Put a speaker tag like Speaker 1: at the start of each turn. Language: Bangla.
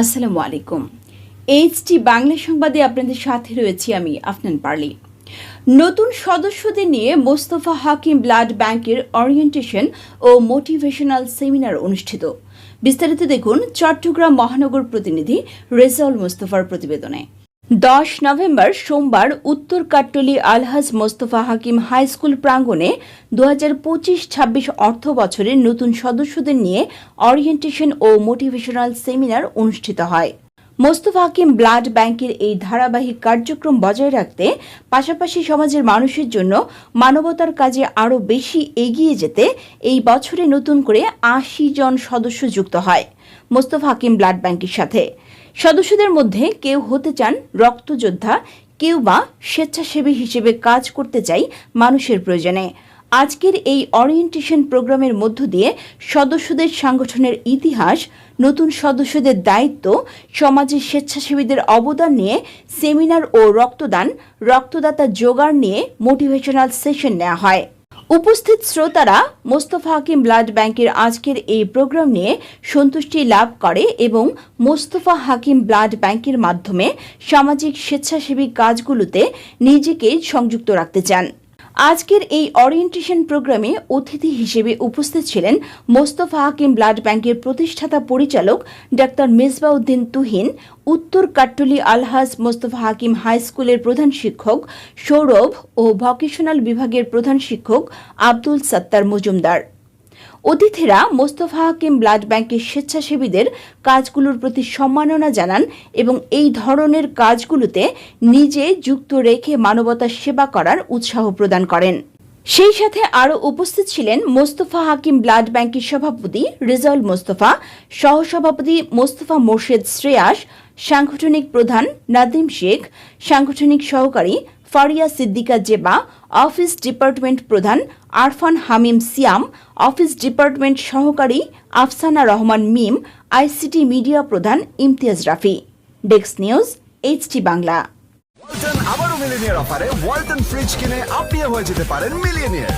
Speaker 1: আসসালামু আলাইকুম। এইচটি বাংলা সংবাদে আপনাদের সাথে রয়েছি আমি, আফনান পার্লি। নতুন সদস্যদের নিয়ে মোস্তফা হাকিম ব্লাড ব্যাংকের অরিয়েন্টেশন ও মোটিভেশনাল সেমিনার অনুষ্ঠিত। বিস্তারিত দেখুন চট্টগ্রাম মহানগর প্রতিনিধি রেজাউল মোস্তফার প্রতিবেদনে। দশ নভেম্বর সোমবার উত্তর কাট্টলি আলহাজ মোস্তফা হাকিম হাই স্কুল প্রাঙ্গণে দু হাজার পঁচিশ ছাব্বিশ অর্থ বছরের নতুন সদস্যদের নিয়ে অরিয়েন্টেশন ও মোটিভেশনাল সেমিনার অনুষ্ঠিত হয়। মোস্তফা হাকিম ব্লাড ব্যাংকের এই ধারাবাহিক কার্যক্রম বজায় রাখতে পাশাপাশি সমাজের মানুষের জন্য মানবতার কাজে আরও বেশি এগিয়ে যেতে এই বছরে নতুন করে আশি জন সদস্য যুক্ত হয় মোস্তফা হাকিম ব্লাড ব্যাংকের সাথে। সদস্যদের মধ্যে কেউ হতে চান রক্তযোদ্ধা, কেউ বা স্বেচ্ছাসেবী হিসেবে কাজ করতে চাই মানুষের প্রয়োজনে। আজকের এই অরিয়েন্টেশন প্রোগ্রামের মধ্য দিয়ে সদস্যদের সাংগঠনের ইতিহাস, নতুন সদস্যদের দায়িত্ব, সমাজের স্বেচ্ছাসেবীদের অবদান নিয়ে সেমিনার ও রক্তদান, রক্তদাতা জোগাড় নিয়ে মোটিভেশনাল সেশন নেওয়া হয়। উপস্থিত শ্রোতারা মোস্তফা হাকিম ব্লাড ব্যাংকের আজকের এই প্রোগ্রাম নিয়ে সন্তুষ্টি লাভ করে এবং মোস্তফা হাকিম ব্লাড ব্যাংকের মাধ্যমে সামাজিক স্বেচ্ছাসেবী কাজগুলোতে নিজেকে সংযুক্ত রাখতে চান। আজকের এই অরিয়েন্টেশন প্রোগ্রামে অতিথি হিসেবে উপস্থিত ছিলেন মোস্তফা হাকিম ব্লাড ব্যাংকের প্রতিষ্ঠাতা পরিচালক ডাক্তার মেজবাউদ্দিন তুহিন, উত্তর কাট্টলি আলহাজ মোস্তফা হাকিম হাই স্কুলের প্রধান শিক্ষক, সৌরভ ও ভকেশনাল বিভাগের প্রধান শিক্ষক আব্দুল সত্তার মজুমদার। অতিথিরা মোস্তফা হাকিম ব্লাড ব্যাংকের স্বেচ্ছাসেবীদের কাজগুলোর প্রতি সম্মাননা জানান এবং এই ধরনের কাজগুলোতে নিজে যুক্ত রেখে মানবতার সেবা করার উৎসাহ প্রদান করেন। সেই সাথে আরও উপস্থিত ছিলেন মোস্তফা হাকিম ব্লাড ব্যাংকের সভাপতি রেজাউল মোস্তফা, সহসভাপতি মোস্তফা মোর্শেদ শ্রেয়াস, সাংগঠনিক প্রধান নাদিম শেখ, সাংগঠনিক সহকারী ফারিয়া সিদ্দিকা জেবা অফিস ডিপার্টমেন্ট প্রধান আরফান হামিম সিয়াম, অফিস ডিপার্টমেন্ট সহকারী আফসানা রহমান মিম, আইসিটি মিডিয়া প্রধান Imtiaz Rafi. Desk news, HT Bangla.
Speaker 2: Walton আবারও মিলিনিয়ার অফারে ওয়ালটন ফ্রিজ কিনে আপনিও হয়ে যেতে পারেন মিলিয়নিয়ার